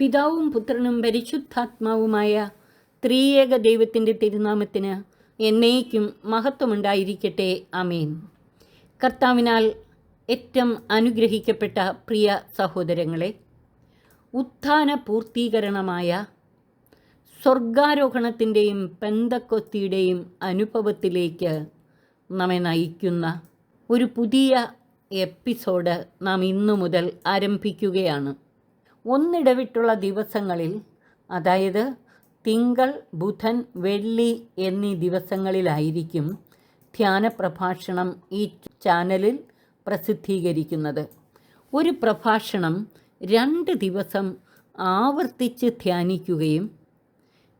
പിതാവും പുത്രനും പരിശുദ്ധാത്മാവുമായ ത്രിയേക ദൈവത്തിന്റെ തിരുനാമത്തിന് എന്നേക്കും മഹത്വമുണ്ടായിരിക്കട്ടെ. അമേൻ കർത്താവിനാൽ ഏറ്റവും അനുഗ്രഹിക്കപ്പെട്ട പ്രിയ സഹോദരങ്ങളെ ഉത്ഥാന പൂർത്തീകരണമായ സ്വർഗാരോഹണത്തിന്റെയും പെന്തക്കൊത്തിയുടെയും അനുഭവത്തിലേക്ക് നമ്മെ നയിക്കുന്ന ഒരു പുതിയ എപ്പിസോഡ് നാം ഇന്നു മുതൽ ആരംഭിക്കുകയാണ്. ഒന്നിടവിട്ടുള്ള ദിവസങ്ങളിൽ അതായത് തിങ്കൾ ബുധൻ വെള്ളി എന്നീ ദിവസങ്ങളിലായിരിക്കും ധ്യാന പ്രഭാഷണം ഈ ചാനലിൽ പ്രസിദ്ധീകരിക്കുന്നത്. ഒരു പ്രഭാഷണം രണ്ട് ദിവസം ആവർത്തിച്ച് ധ്യാനിക്കുകയും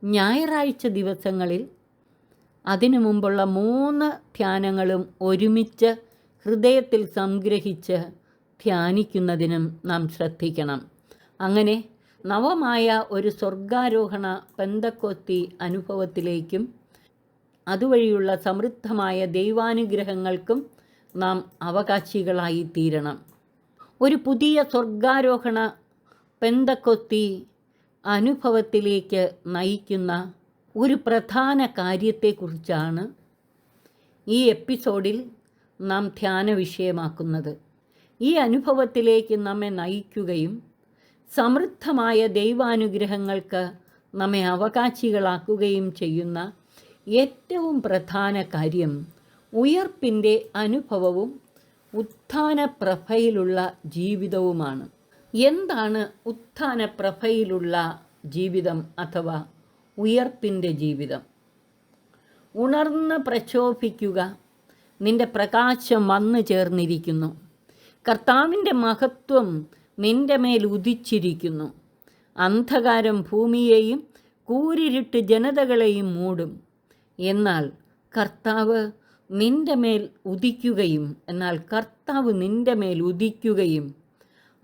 ഞായറാഴ്ച ദിവസങ്ങളിൽ അതിനു മുമ്പുള്ള മൂന്ന് ധ്യാനങ്ങളും ഒരുമിച്ച് ഹൃദയത്തിൽ സംഗ്രഹിച്ച് ധ്യാനിക്കുന്നതിനും നാം ശ്രദ്ധിക്കണം. അങ്ങനെ നവമായ ഒരു സ്വർഗാരോഹണ പെന്തക്കൊത്തി അനുഭവത്തിലേക്കും അതുവഴിയുള്ള സമൃദ്ധമായ ദൈവാനുഗ്രഹങ്ങൾക്കും നാം അവകാശികളായി തീരണം. ഒരു പുതിയ സ്വർഗാരോഹണ പെന്തക്കൊത്തി അനുഭവത്തിലേക്ക് നയിക്കുന്ന ഒരു പ്രധാന കാര്യത്തെക്കുറിച്ചാണ് ഈ എപ്പിസോഡിൽ നാം ധ്യാന വിഷയമാക്കുന്നത് ഈ അനുഭവത്തിലേക്ക് നമ്മെ നയിക്കുകയും സമൃദ്ധമായ ദൈവാനുഗ്രഹങ്ങൾക്ക് നമ്മെ അവകാശികളാക്കുകയും ചെയ്യുന്ന ഏറ്റവും പ്രധാന കാര്യം ഉയർപ്പിന്റെ അനുഭവവും ഉത്ഥാന പ്രഭയിലുള്ള ജീവിതവുമാണ്. എന്താണ് ഉത്ഥാന പ്രഭയിലുള്ള ജീവിതം അഥവാ ഉയർപ്പിന്റെ ജീവിതം? ഉണർന്ന് പ്രക്ഷോഭിക്കുക. നിന്റെ പ്രകാശം വന്നു ചേർന്നിരിക്കുന്നു. കർത്താവിന്റെ മഹത്വം നിന്റെ മേൽ ഉദിച്ചിരിക്കുന്നു. അന്ധകാരം ഭൂമിയെയും കൂരിരിട്ട് ജനതകളെയും മൂടും. എന്നാൽ കർത്താവ് നിന്റെ മേൽ ഉദിക്കുകയും എന്നാൽ കർത്താവ് നിന്റെ മേൽ ഉദിക്കുകയും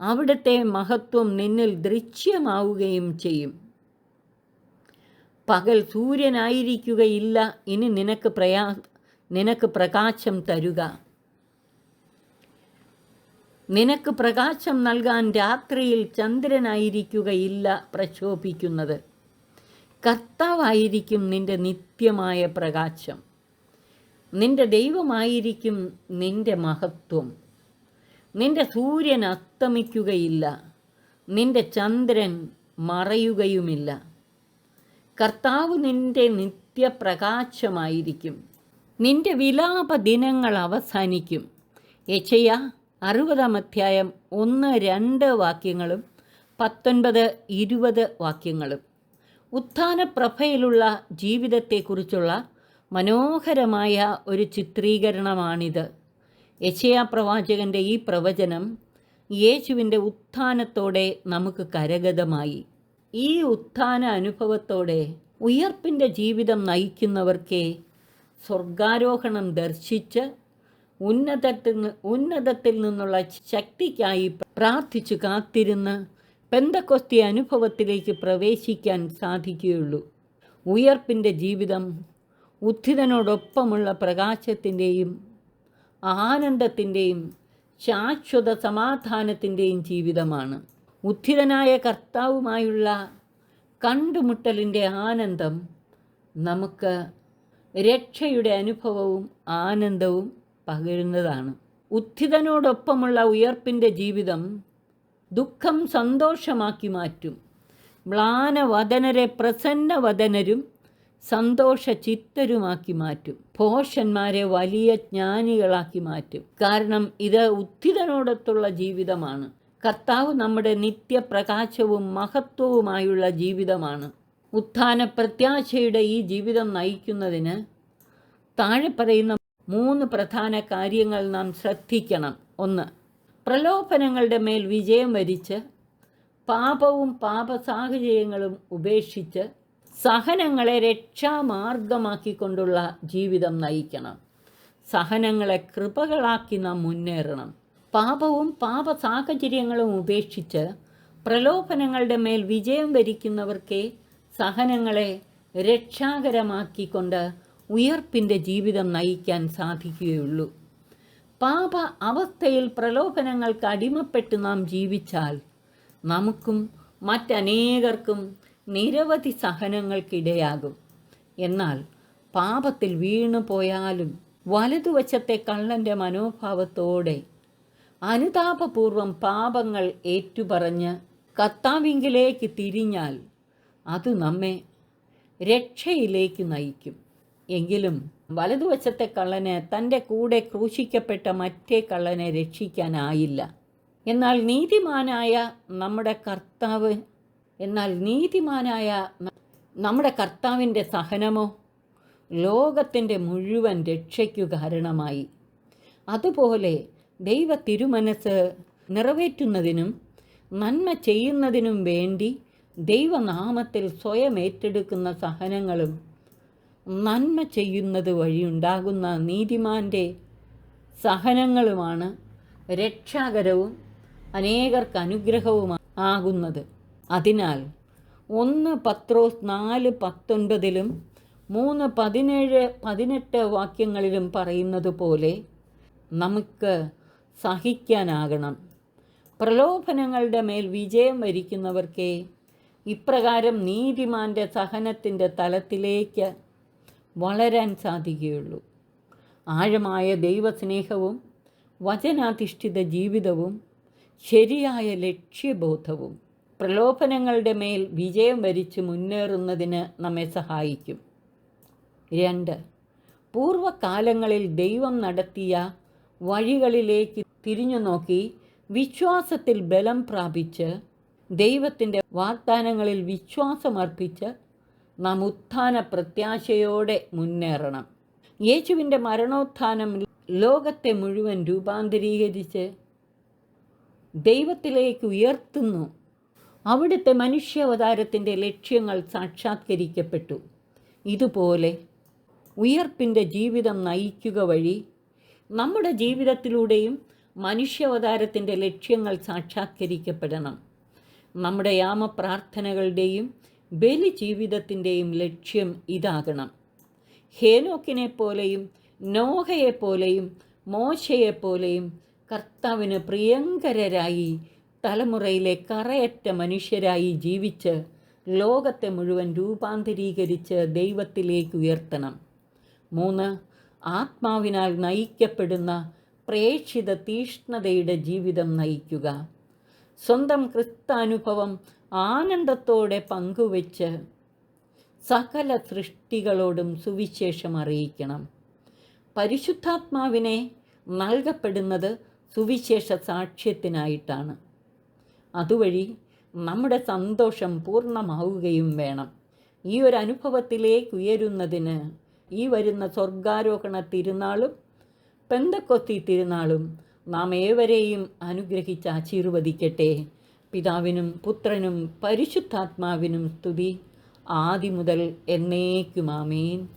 അവിടുത്തെ മഹത്വം നിന്നിൽ ദൃശ്യമാവുകയും ചെയ്യും. പകൽ സൂര്യനായിരിക്കുകയില്ല ഇനി നിനക്ക് പ്രയാ നിനക്ക് പ്രകാശം തരുക. നിനക്ക് പ്രകാശം നൽകാൻ രാത്രിയിൽ ചന്ദ്രനായിരിക്കുകയില്ല പ്രക്ഷോഭിക്കുന്നത്. കർത്താവായിരിക്കും നിന്റെ നിത്യമായ പ്രകാശം. നിന്റെ ദൈവമായിരിക്കും നിന്റെ മഹത്വം. നിന്റെ സൂര്യൻ അസ്തമിക്കുകയില്ല. നിന്റെ ചന്ദ്രൻ മറയുകയുമില്ല. കർത്താവ് നിന്റെ നിത്യപ്രകാശമായിരിക്കും. നിന്റെ വിലാപ ദിനങ്ങൾ അവസാനിക്കും. യച്ചയ അറുപതാം അധ്യായം ഒന്ന് രണ്ട് വാക്യങ്ങളും പത്തൊൻപത് ഇരുപത് വാക്യങ്ങളും. ഉത്ഥാനപ്രഭയിലുള്ള ജീവിതത്തെക്കുറിച്ചുള്ള മനോഹരമായ ഒരു ചിത്രീകരണമാണിത്. യശയാ പ്രവാചകന്റെ ഈ പ്രവചനം യേശുവിന്റെ ഉത്ഥാനത്തോടെ നമുക്ക് കരഗതമായി. ഈ ഉത്ഥാന അനുഭവത്തോടെ ഉയർപ്പിന്റെ ജീവിതം നയിക്കുന്നവർക്കേ സ്വർഗാരോഹണം ദർശിച്ച് ഉന്നതത്തിൽ ഉന്നതത്തിൽ നിന്നുള്ള ശക്തിക്കായി പ്രാർത്ഥിച്ചു കാത്തിരുന്ന് പെന്തക്കൊസ്തി അനുഭവത്തിലേക്ക് പ്രവേശിക്കാൻ സാധിക്കുകയുള്ളൂ. ഉയർപ്പിന്റെ ജീവിതം ഉത്ഥിതനോടൊപ്പമുള്ള പ്രകാശത്തിന്റെയും ആനന്ദത്തിന്റെയും ശാശ്വത സമാധാനത്തിന്റെയും ജീവിതമാണ്. ഉത്ഥിതനായ കർത്താവുമായുള്ള കണ്ടുമുട്ടലിന്റെ ആനന്ദം നമുക്ക് രക്ഷയുടെ അനുഭവവും ആനന്ദവും പകരുന്നതാണ്. ഉത്ഥിതനോടൊപ്പമുള്ള ഉയർപ്പിന്റെ ജീവിതം ദുഃഖം സന്തോഷമാക്കി മാറ്റും. മ്ലാനവദനരെ പ്രസന്നവദനരും സന്തോഷ ചിത്തരുമാക്കി മാറ്റും. പോഷന്മാരെ വലിയ ജ്ഞാനികളാക്കി മാറ്റും. കാരണം ഇത് ഉത്ഥിതനോടൊത്തുള്ള ജീവിതമാണ്. കർത്താവ് നമ്മുടെ നിത്യപ്രകാശവും മഹത്വവുമായുള്ള ജീവിതമാണ്. ഉത്ഥാന പ്രത്യാശയുടെ ഈ ജീവിതം നയിക്കുന്നതിന് താഴെ പറയുന്ന മൂന്ന് പ്രധാന കാര്യങ്ങൾ നാം ശ്രദ്ധിക്കണം. ഒന്ന് പ്രലോഭനങ്ങളുടെ മേൽ വിജയം വരിച്ച് പാപവും പാപ സാഹചര്യങ്ങളും ഉപേക്ഷിച്ച് സഹനങ്ങളെ രക്ഷാമാർഗമാക്കിക്കൊണ്ടുള്ള ജീവിതം നയിക്കണം. സഹനങ്ങളെ കൃപകളാക്കി നാം മുന്നേറണം. പാപവും പാപ സാഹചര്യങ്ങളും ഉപേക്ഷിച്ച് പ്രലോഭനങ്ങളുടെ മേൽ വിജയം വരിക്കുന്നവർക്കേ സഹനങ്ങളെ രക്ഷാകരമാക്കിക്കൊണ്ട് ഉയർപ്പിന്റെ ജീവിതം നയിക്കാൻ സാധിക്കുകയുള്ളൂ. പാപ അവസ്ഥയിൽ പ്രലോഭനങ്ങൾക്ക് അടിമപ്പെട്ട് നാം ജീവിച്ചാൽ നമുക്കും മറ്റനേകർക്കും നിരവധി സഹനങ്ങൾക്കിടയാകും. എന്നാൽ പാപത്തിൽ വീണു പോയാലും വലതുവശത്തെ കള്ളന്റെ മനോഭാവത്തോടെ അനുതാപപൂർവം പാപങ്ങൾ ഏറ്റുപറഞ്ഞ് കർത്താവിങ്കിലേക്ക് തിരിഞ്ഞാൽ അത് നമ്മെ രക്ഷയിലേക്ക് നയിക്കും. എങ്കിലും വലതുവശത്തെ കള്ളന് തന്റെ കൂടെ ക്രൂശിക്കപ്പെട്ട മറ്റേ കള്ളനെ രക്ഷിക്കാനായില്ല. എന്നാൽ നീതിമാനായ നമ്മുടെ കർത്താവ് എന്നാൽ നീതിമാനായ നമ്മുടെ കർത്താവിന്റെ സഹനമോ ലോകത്തിന്റെ മുഴുവൻ രക്ഷയ്ക്കു കാരണമായി. അതുപോലെ ദൈവ തിരുമനസ് നിറവേറ്റുന്നതിനും നന്മ ചെയ്യുന്നതിനും വേണ്ടി ദൈവനാമത്തിൽ സ്വയം ഏറ്റെടുക്കുന്ന സഹനങ്ങളും നന്മ ചെയ്യുന്നത് വഴിയുണ്ടാകുന്ന നീതിമാന്റെ സഹനങ്ങളുമാണ് രക്ഷാകരവും അനേകർക്ക് അനുഗ്രഹവും ആകുന്നത്. അതിനാൽ ഒന്ന് പത്രോസ് നാല് പത്തൊൻപതിലും മൂന്ന് പതിനേഴ് പതിനെട്ട് വാക്യങ്ങളിലും പറയുന്നത് പോലെ നമുക്ക് സഹിക്കാനാകണം. പ്രലോഭനങ്ങളുടെ മേൽ വിജയം വരിക്കുന്നവർക്കേ ഇപ്രകാരം നീതിമാന്റെ സഹനത്തിന്റെ തലത്തിലേക്ക് വളരാൻ സാധിക്കുകയുള്ളൂ. ആഴമായ ദൈവസ്നേഹവും വചനാധിഷ്ഠിത ജീവിതവും ശരിയായ ലക്ഷ്യബോധവും പ്രലോഭനങ്ങളുടെ മേൽ വിജയം വരിച്ച് മുന്നേറുന്നതിന് നമ്മെ സഹായിക്കും. രണ്ട് പൂർവകാലങ്ങളിൽ ദൈവം നടത്തിയ വഴികളിലേക്ക് തിരിഞ്ഞു നോക്കി വിശ്വാസത്തിൽ ബലം പ്രാപിച്ച് ദൈവത്തിന്റെ വാഗ്ദാനങ്ങളിൽ വിശ്വാസമർപ്പിച്ച് നാം ഉത്ഥാന പ്രത്യാശയോടെ മുന്നേറണം. യേശുവിന്റെ മരണോത്ഥാനം ലോകത്തെ മുഴുവൻ രൂപാന്തരീകരിച്ച് ദൈവത്തിലേക്ക് ഉയർത്തുന്നു. അവിടുത്തെ മനുഷ്യാവതാരത്തിന്റെ ലക്ഷ്യങ്ങൾ സാക്ഷാത്കരിക്കപ്പെട്ടു. ഇതുപോലെ ഉയർപ്പിന്റെ ജീവിതം നയിക്കുക വഴി നമ്മുടെ ജീവിതത്തിലൂടെയും മനുഷ്യാവതാരത്തിന്റെ ലക്ഷ്യങ്ങൾ സാക്ഷാത്കരിക്കപ്പെടണം. നമ്മുടെ യാമപ്രാർത്ഥനകളുടെയും ബലി ജീവിതത്തിന്റെയും ലക്ഷ്യം ഇതാകണം. ഹേനോക്കിനെ പോലെയും നോഹയെപ്പോലെയും മോശയെപ്പോലെയും കർത്താവിന് പ്രിയങ്കരരായി തലമുറയിലെ കറയറ്റ മനുഷ്യരായി ജീവിച്ച് ലോകത്തെ മുഴുവൻ രൂപാന്തരീകരിച്ച് ദൈവത്തിലേക്ക് ഉയർത്തണം. മൂന്ന് ആത്മാവിനാൽ നയിക്കപ്പെടുന്ന പ്രേക്ഷിത തീഷ്ണതയുടെ ജീവിതം നയിക്കുക. സ്വന്തം ക്രിസ്താനുഭവം ആനന്ദത്തോടെ പങ്കുവെച്ച് സകല സൃഷ്ടികളോടും സുവിശേഷം അറിയിക്കണം. പരിശുദ്ധാത്മാവിനെ നൽകപ്പെടുന്നത് സുവിശേഷ സാക്ഷ്യത്തിനായിട്ടാണ്. അതുവഴി നമ്മുടെ സന്തോഷം പൂർണമാവുകയും വേണം. ഈ ഒരു അനുഭവത്തിലേക്ക് ഉയരുന്നതിന് ഈ വരുന്ന സ്വർഗാരോഹണ തിരുനാളും പെന്തക്കൊത്തി തിരുനാളും നാം ഏവരെയും അനുഗ്രഹിച്ച് ആശീർവദിക്കട്ടെ. പിതാവിനും പുത്രനും പരിശുദ്ധാത്മാവിനും സ്തുതി. ആദിമുതൽ മുതൽ എന്നേക്കും ആമേൻ